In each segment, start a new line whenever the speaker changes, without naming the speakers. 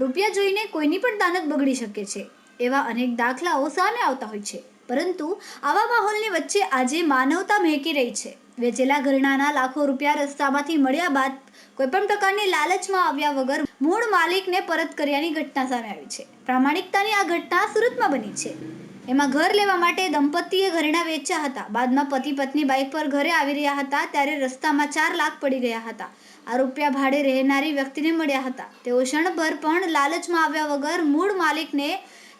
રૂપિયા જોઈને કોઈની પણ દાનત બગડી શકે છે. એવા અનેક દાખલાઓ સામે આવતા હોય છે. પરંતુ આવા માહોલની વચ્ચે આજે માનવતા મહેકી રહી છે. વેચેલા ઘરેણાના લાખો રૂપિયા રસ્તામાંથી મળ્યા બાદ કોઈપણ પ્રકારની લાલચમાં આવ્યા વગર મૂળ માલિકને પરત કર્યાની ઘટના સામે આવી છે. પ્રામાણિકતાની આ ઘટના સુરતમાં બની છે. એમાં ઘર લેવા માટે દંપતીએ ઘરેણાં વેચ્યા હતા. બાદમાં પતિ પત્ની બાઇક પર ઘરે આવી રહ્યા હતા ત્યારે રસ્તામાં ચાર લાખ પડી ગયા હતા. આ રૂપિયા ભાડે રહેનારી વ્યક્તિને મળ્યા હતા. તેઓ ક્ષણભર પણ લાલચમાં આવ્યા વગર મૂળ માલિકને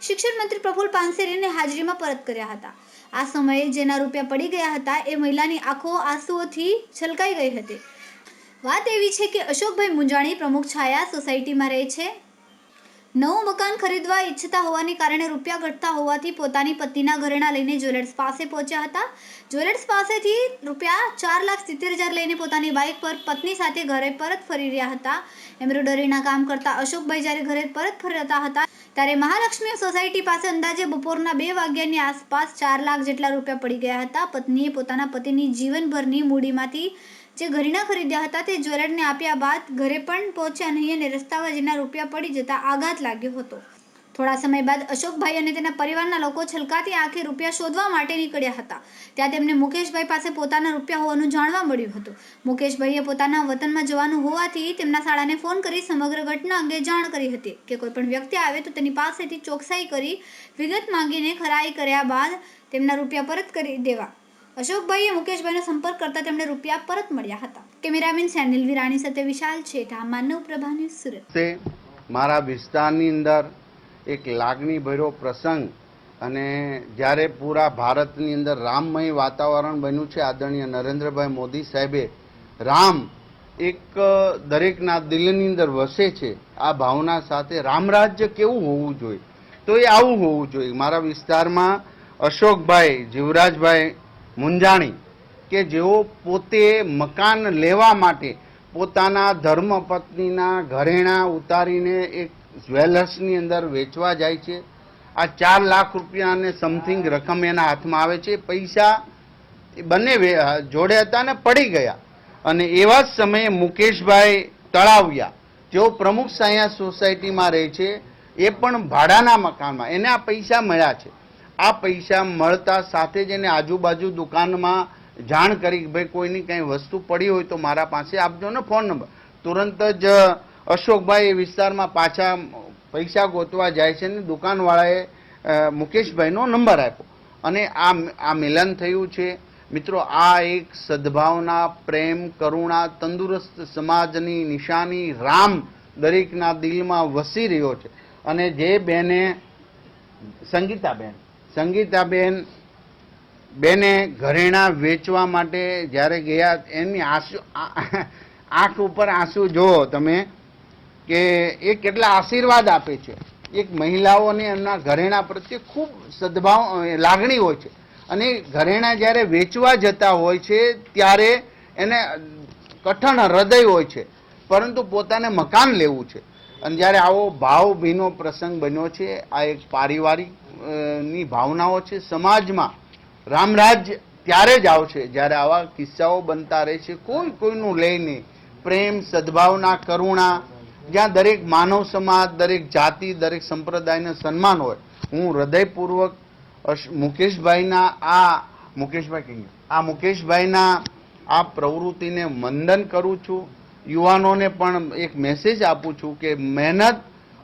શિક્ષણ મંત્રી પ્રફુલ પાનસેરીને હાજરીમાં પરત કર્યા હતા. આ સમયે જેના રૂપિયા પડી ગયા હતા એ મહિલાની આંખો આંસુઓથી છલકાઈ ગઈ હતી. વાત એવી છે કે અશોકભાઈ મુંજાણી પ્રમુખ છાયા સોસાયટીમાં રહે છે. નવું મકાન ખરીદવા ઈચ્છતા હોવાને કારણે રૂપિયા ઘટતા હોવાથી પોતાની પત્નીના ઘરેણા લઈને જ્વેલર્સ પાસે પહોંચ્યા હતા. જ્વેલર્સ પાસેથી રૂપિયા ચાર લાખ સિત્તેર હજાર લઈને પોતાની બાઇક પર પત્ની સાથે ઘરે પરત ફરી રહ્યા હતા. એમ્બ્રોઇડરીના કામ કરતા અશોકભાઈ જ્યારે ઘરે પરત ફરતા હતા ત્યારે મહાલક્ષ્મી સોસાયટી પાસે અંદાજે બપોરના બે વાગ્યાની આસપાસ ચાર લાખ જેટલા રૂપિયા પડી ગયા હતા. પત્નીએ પોતાના પતિની જીવનભરની મૂડીમાંથી જે ઘરેણા ખરીદ્યા હતા તે જ્વેલરને આપ્યા બાદ ઘરે પણ પહોંચ્યા નહીં અને રસ્તામાં જેના રૂપિયા પડી જતા આઘાત લાગ્યો હતો. થોડા સમય બાદ અશોકભાઈ અને તેના પરિવારના લોકો છલકાતી આંખે રૂપિયા શોધવા માટે નીકળ્યા હતા. ત્યાં તેમને મુકેશભાઈ પાસે પોતાના રૂપિયા હોવાનું જાણવા મળ્યું હતું. મુકેશભાઈએ પોતાના વતનમાં જવાનું હોવાથી તેમના શાળાને ફોન કરી સમગ્ર ઘટના અંગે જાણ કરી હતી કે કોઈપણ વ્યક્તિ આવે તો તેની પાસેથી ચોકસાઈ કરી વિગત માંગીને ખરાઈ કર્યા બાદ તેમના રૂપિયા પરત કરી દેવા. અશોકભાઈએ મુકેશભાઈનો સંપર્ક કરતા તેમણે રૂપિયા પરત મળ્યા હતા. કેમેરામેન સેનિલ વિરાણી સાથે વિશાલ છેઠા, માનવ પ્રભાની સુરત.
મારા વિસ્તારની અંદર એક લાગણી ભર્યો પ્રસંગ અને જ્યારે પૂરા ભારતની અંદર રામમય વાતાવરણ બન્યું છે, આદરણીય નરેન્દ્રભાઈ મોદી સાહેબે, રામ એક દરેકના દિલની અંદર વસે છે. આ ભાવના સાથે રામરાજ્ય કેવું હોવું જોઈએ? તો એ આવું હોવું જોઈએ. મારા વિસ્તારમાં અશોકભાઈ, જીવરાજભાઈ મુંજાણી કે જેઓ પોતે મકાન લેવા માટે પોતાના ધર્મપત્નીના ઘરેણાં ઉતારીને એક જ્વેલર્સની અંદર વેચવા જાય છે. આ ચાર લાખ રૂપિયાને સમથિંગ રકમ એના હાથમાં આવે છે. પૈસા એ બંને જોડે હતા ને પડી ગયા. અને એવા જ સમયે મુકેશભાઈ તળાવિયા. જેઓ પ્રમુખ સાયા સોસાયટીમાં રહે છે. એ પણ ભાડાના મકાનમાં. એને આ પૈસા મળ્યા છે. આ પૈસા મળતા સાથે જ એને આજુબાજુ દુકાનમાં જાણ કરી ભાઈ કોઈની કંઈ વસ્તુ પડી હોય તો મારા પાસે આપજો ને ફોન નંબર. તુરંત જ અશોકભાઈ એ વિસ્તારમાં પાછા પૈસા ગોતવા જાય છે ને દુકાનવાળાએ મુકેશભાઈનો નંબર આપ્યો. અને આ આ મિલન થયું છે. મિત્રો, આ એક સદભાવના, પ્રેમ, કરુણા, તંદુરસ્ત સમાજની નિશાની રામ દરેકના દિલમાં વસી રહ્યો છે. અને જે બેને, સંગીતાબેન સંગીતાબેન બેને ઘરેણાં વેચવા માટે જ્યારે ગયા, એની આંસુ આંખ ઉપર આંસુ જુઓ તમે. કે એ કેટલા આશીર્વાદ આપે છે. એક મહિલાઓને એમના ઘરેણાં પ્રત્યે ખૂબ સદભાવ લાગણી હોય છે. અને ઘરેણાં જ્યારે વેચવા જતા હોય છે, ત્યારે એને કઠણ હૃદય હોય છે. પરંતુ પોતાને મકાન લેવું છે. અને જ્યારે આવો ભાવભીનો પ્રસંગ બન્યો છે, આ એક પારિવારિકની ભાવનાઓ છે. સમાજમાં રામરાજ ત્યારે જ આવશે જ્યારે આવા કિસ્સાઓ બનતા રહે છે. કોઈ કોઈનું લઈ નહીં પ્રેમ, સદભાવના, કરુણા જ્યાં દરેક માનવ સમાજ, દરેક જાતિ, દરેક સંપ્રદાયને સન્માન હોય, હું હૃદયપૂર્વક મુકેશભાઈના આ મુકેશભાઈ આ મુકેશભાઈના આ પ્રવૃત્તિને વંદન કરું છું. યુવાનોને પણ એક મેસેજ આપું છું કે મહેનત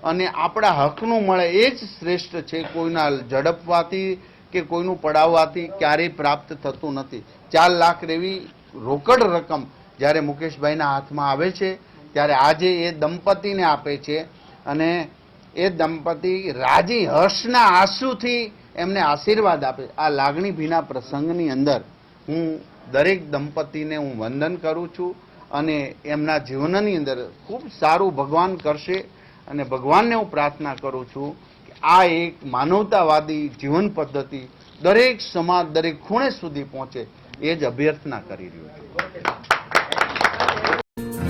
અને આપણા હકનું મળે એ જ શ્રેષ્ઠ છે. કોઈના ઝડપવાથી કે કોઈનું પડાવવાથી ક્યારેય પ્રાપ્ત થતું નથી. ચાર લાખ રેવી રોકડ રકમ જ્યારે મુકેશભાઈના હાથમાં આવે છે. ત્યારે આજે એ દંપતીને આપે છે અને એ દંપતી રાજી હર્ષના આંસુથી એમને આશીર્વાદ આપે. આ લાગણી ભીના પ્રસંગની અંદર હું દરેક દંપતીને હું વંદન કરું છું અને એમના જીવનની અંદર ખૂબ સારું ભગવાન કરશે અને ભગવાનને હું પ્રાર્થના કરું છું કે આ એક માનવતાવાદી જીવન પદ્ધતિ દરેક સમાજ, દરેક ખૂણે સુધી પહોંચે એ જ અભ્યર્થના કરી રહ્યો છું.